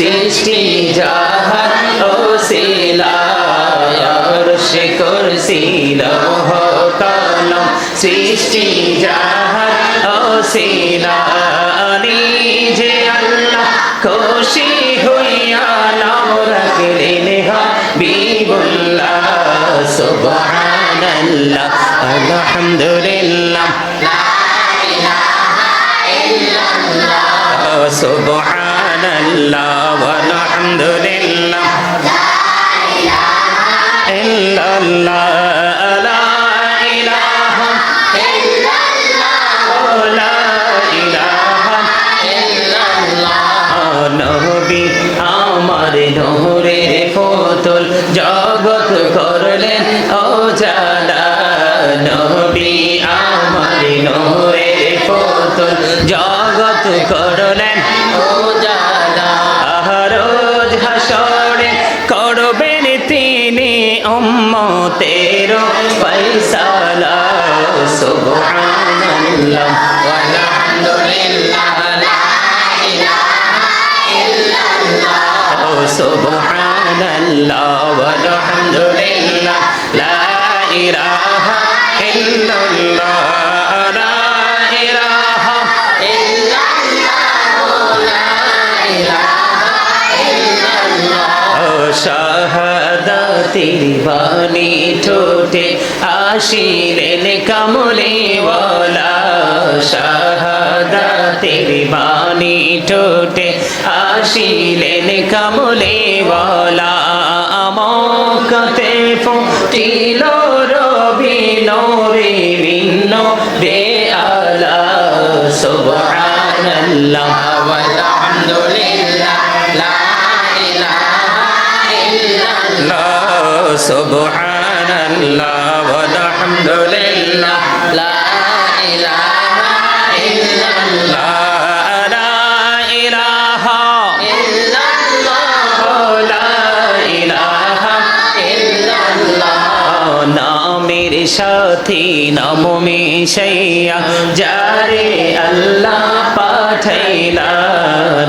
সৃষ্টি জাহান ও শিলায়র্ষে করছিল কলম সৃষ্টি জাহান ও শিলা নিজে আল্লাহ খুশি হইয়া নাম রাখলেন আলহামদুলিল্লাহ। সুবহান ইল্লাল্লাহ আলহামদুলিল্লাহ ইল্লাল্লাহ জগত করলেন ও জালা নবী আমার নরে পুতুল জগৎ করলেন। ও জালা রোজ হাসরে করবেন তিনি উম্মতের ফয়সালা। সুবহানাল্লাহ। ওয়ালহামদুলিল্লাহ লা ও সুবহানাল্লাহ ওয়ালহামদুলিল্লাহ লা ইলাহা ইল্লাল্লাহ। ও শাহাদাতির বাণী ঠোঁটে আসিলেন কামলে বলা শাহাদাতির বাণী ঠোঁটে আসিলেন কামলে বলা আমকতে ফুটিল রবি নরে ভিন্ন বে আলা সুবহানাল্লাহ আলহামদুলিল্লাহ। সুবহানাল্লাহ ওয়া আলহামদুলিল্লাহ লা ইলাহা আল্লাহ পাঠাইলা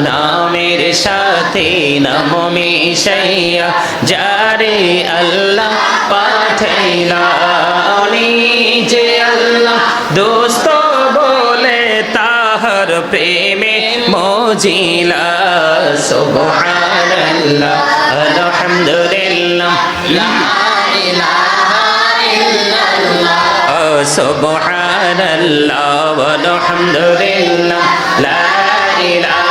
না নামের সাথে নাম মিশাইয়া, যারে আল্লাহ পাঠাইলা যে আল্লাহ দোস্ত বলে তাহার প্রেমে মজিলা। সুবহানাল্লাহ, আলহামদুলিল্লাহ, লা ইলাহা ইল্লাল্লাহ। সুবহানাল্লাহ ওয়ালহামদুলিল্লাহ লা ইলাহা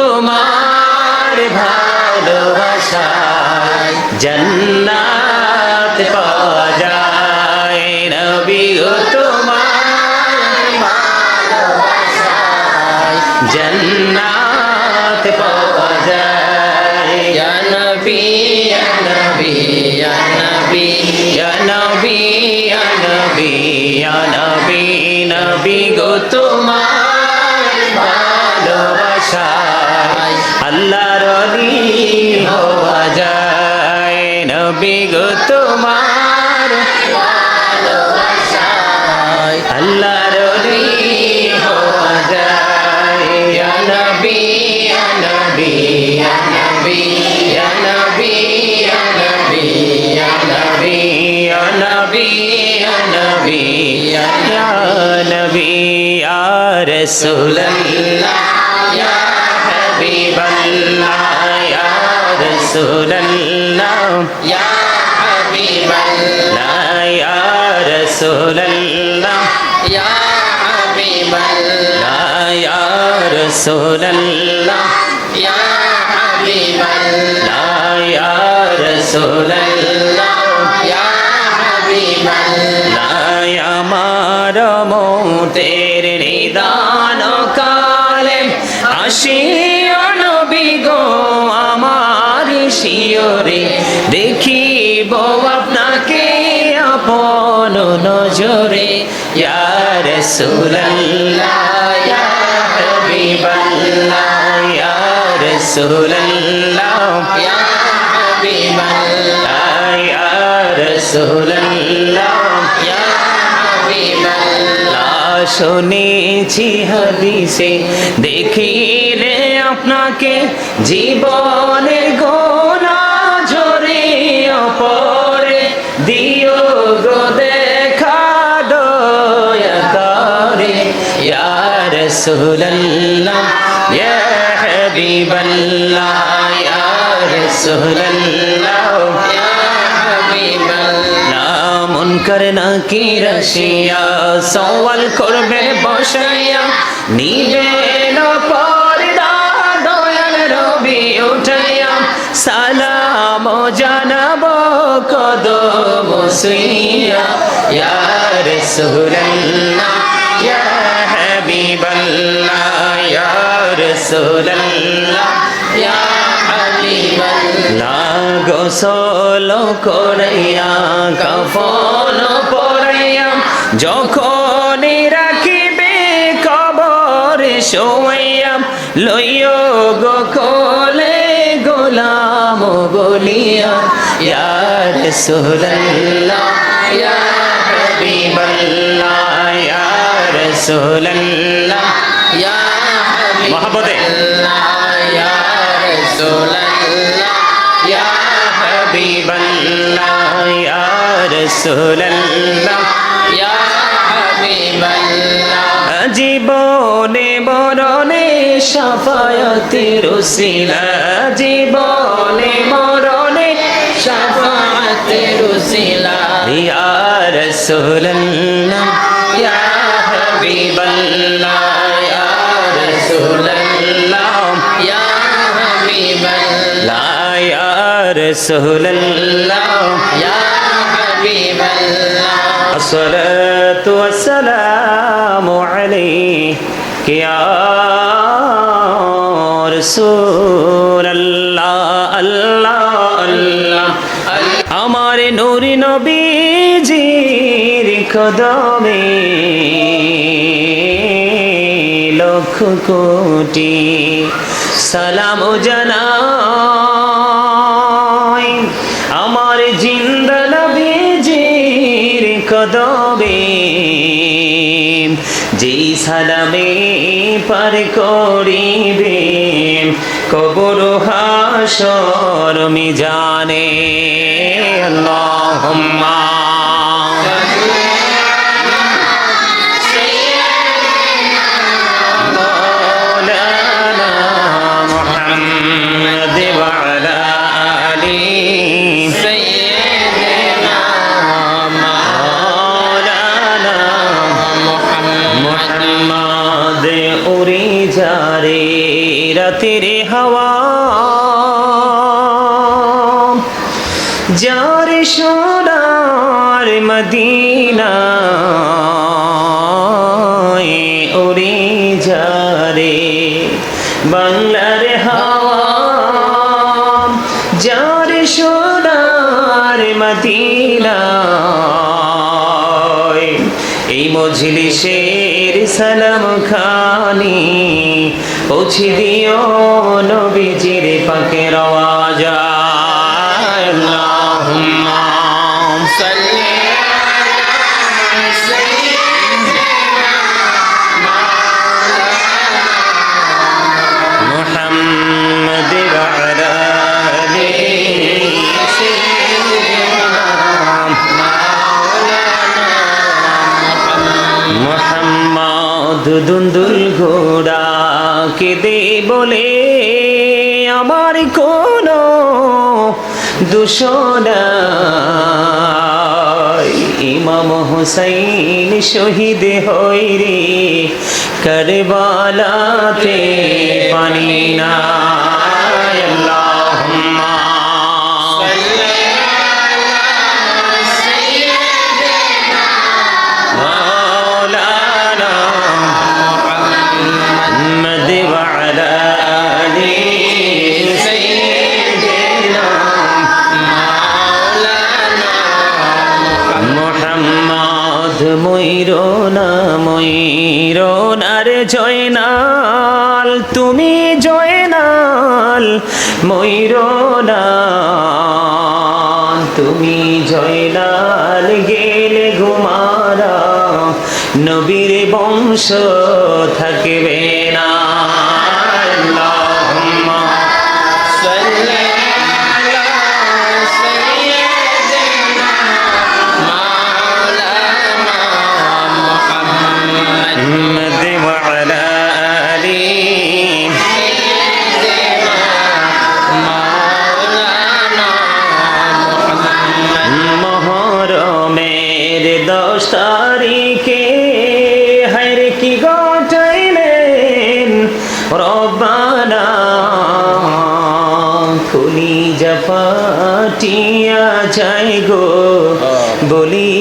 জন্নাত পাওয়া যায়। নবী গো তোমার জন্নাত পাওয়া যায়। ইয়া নবী ইয়া নবী ইয়া নবী। ইয়া নবী ইয়া নবী ইয়া নবী নবী গো তোমার হবে গো তোমার আল্লাহর رسول اللہ یا حبیب اللہ یا رسول اللہ يا حبيب الله يا رسول الله يا حبيب الله يا رسول الله يا حبيب الله يا رسول الله يا حبيب الله يا مارمو تيري নিদান কালে আসিও নবী গো আমার শিওরে দেখিব আপনাকে আপন নজরে ইয়ার সুরল্লাহার সুরল্লাহার সুরল্লাহ শুনেছি হাদিসে দেখিলে আপনাকে জীবনের গো رسول اللہ یا حبیب اللہ یا رسول اللہ یا حبیب اللہ نامن کرنا کی رشیا سوال করবে বসাইয়া নিবে না পর্দা দয়াল রবি উঠাইয়া সালাম জানাব কদম সুইয়া یا رسول الله يا রাসূলুল্লাহ, ইয়া হাবিবাল্লাহ, গোসল করাইয়া কফন পরাইয়া যখন রাখিবে কবর শোয়াইয়া লইয় গো কোলে গোলাম বলিয়া, ইয়া রাসূলুল্লাহ, ইয়া মহাবতে জীবনে মরণে সাফায়তি রুসিলা। জীবনে মরণে সাফায়তি রুসিলা। ইয়া রসুল্লাহ রাসূলুল্লাহ ইয়া হাবিবাল্লাহ الصلاة والسلام عليك يا رسول الله الله الله আমার নূরি নবীজির কদমে লক্ষ কোটি সালাম জানাই কদমে যেই সালামে পার করিবে কবর হাসর মি জানে আল্লাহুম্মা। পৌঁছে দিও নবীজির পাকে শোনায়। ইমাম হুসাইন শহীদ হই রে করবালাতে পানি না।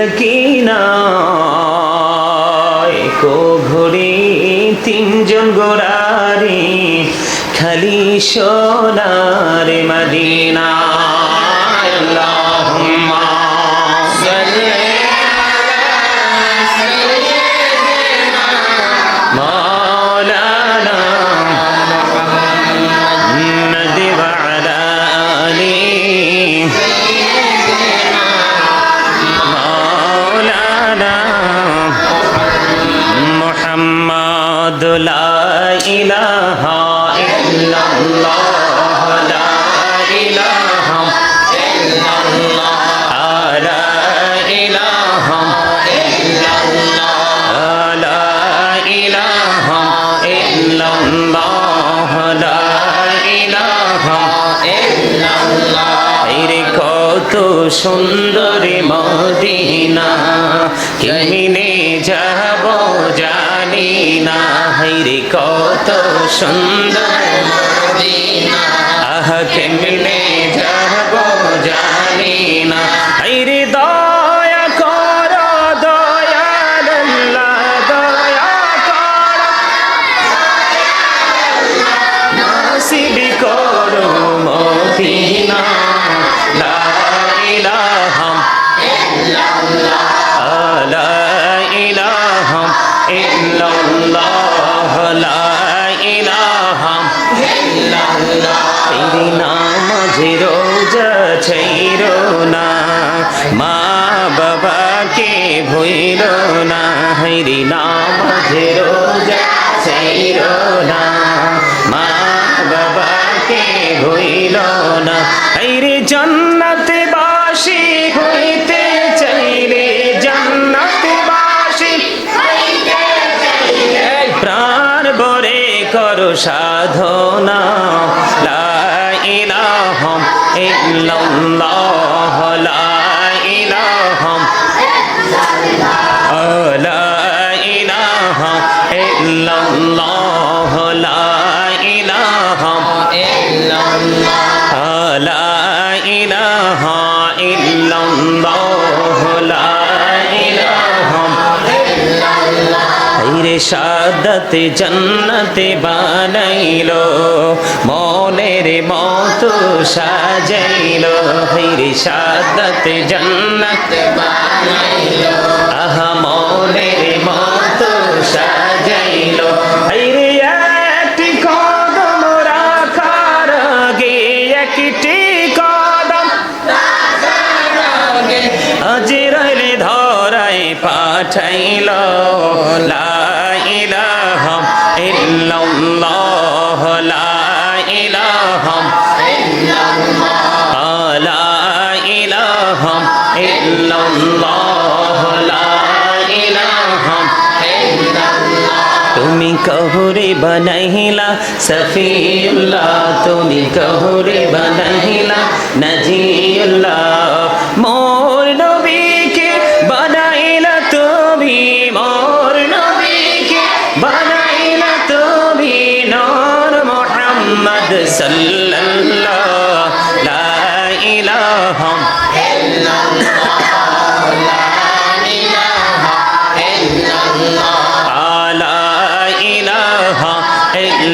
সকিনায় কো তিনজন গোড়ারে খালি সোনার মদিনা দুলা ইলাহা ইল্লাল্লাহ কত সুন্দরী মদিনা। কেমিনে যাব জানি না। হাইরে কত সুন্দর মদিনা। আহ, কেমিনে যাব জানি না। হাইরে দ না হাইরি নামাজে রোজা ছাইরো না মা বাবাকে ভুইল না। হাইরে জান্নাতে বাসি হইতে চাইরে জান্নাতে বাসি প্রাণ বরে করো সাধনা। লা ইলাহা ইল্লাল্লাহ, লা ইলাহা লা ইলাহা ইল্লাল্লাহ লা সাদতে জন্নতে বানাইলো মনের মতো সাজাইল হির সাদত জন্নত বানাইল আহা মনের মতো সাজাইলো কহুরে বানাইলা, সফিউল্লাহ, তুমি কহুরে বানাইলা, নজিউল্লাহ, মোর নবীকে বানাইলা তুমি, মোর নবীকে বানাইলা তুমি, নূর মুহাম্মদ সাল্লাল্লাহ লা ইলাহা লা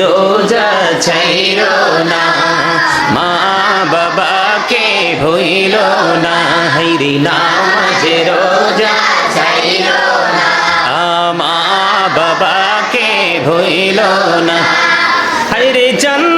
রোজা ছাইর না মা বাবাকে ভইল না হাইরে নামাজি রোজা ভইল না। আরে জান্নাতে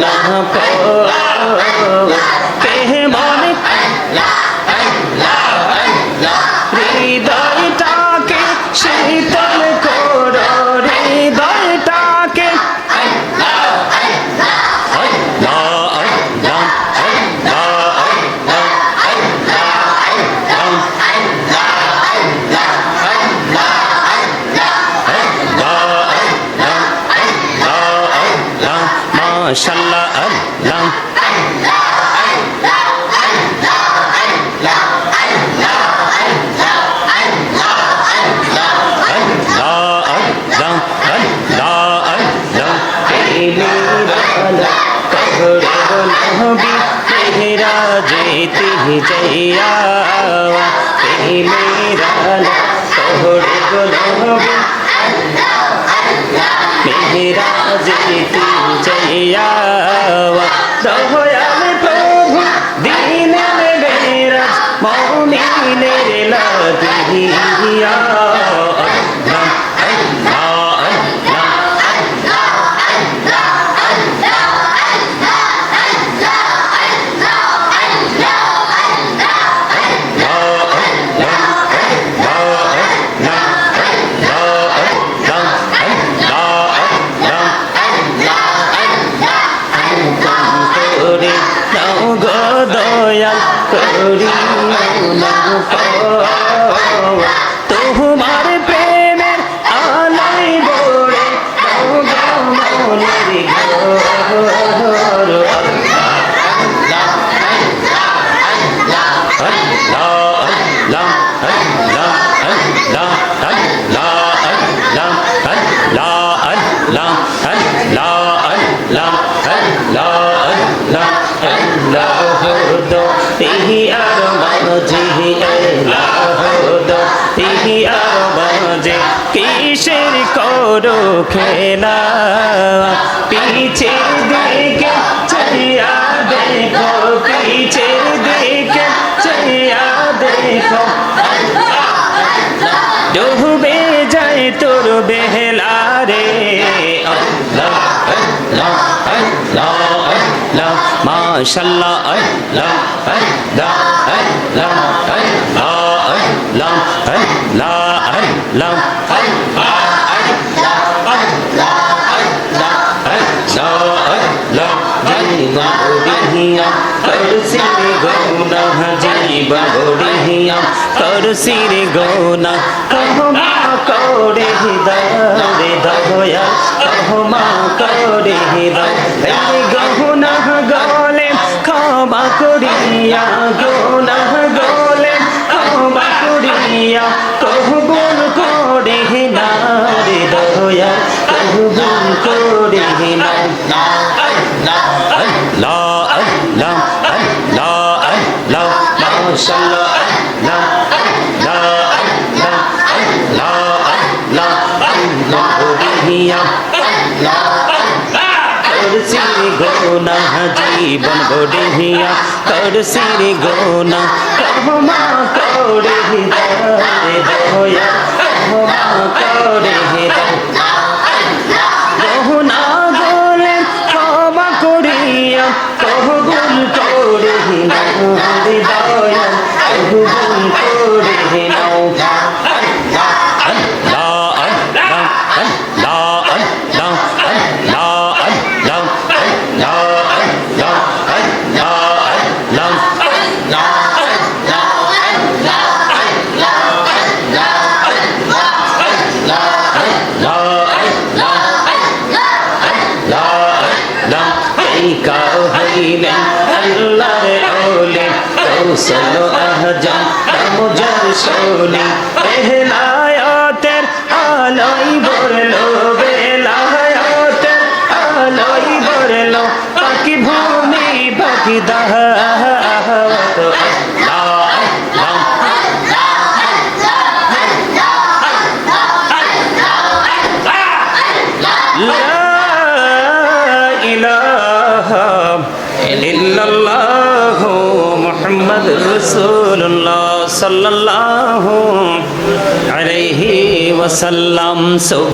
না মাশাল্লাহ Rabbi করো খেলা পিছের দিকে চাইয়া দেখো পিছের দিকে চাইয়া দেখো। ডুবে যায় তোর বেহলা রে মাশাল্লাহ আল্লাহ আল্লাহ আল্লাহ আল্লাহ আল্লাহ। জীবন গড়িয়া করসির গৌনা। কহমা করে হৃদয় দয়া কহমা করে হৃদয় গহনা গলে, ক্ষমা করিয়া গৌনা গলে, ক্ষমা করিয়া কহবুল করে না রে দয়া কহবুল করে না আল্লাহ আল্লাহ আল্লাহ। গোনা জীবন গড়িয়া কর সিরি গোনা রহমা করে দয়া রহমা করে দয়া করে নাও হৃদয় কহগুল করে নাও কাউ হইলেন আল্লাহর ওলি কৌশল আহজান, নামজার শোনি বেহলায়াতের আলোই বরলো বেলায়াতের আলোই বরলো পাখি ভূমি পাখি দাহ মোহাম্মদ রসুল্লাহ সাল্লাহ আলহি ওসাল্লাম সৌ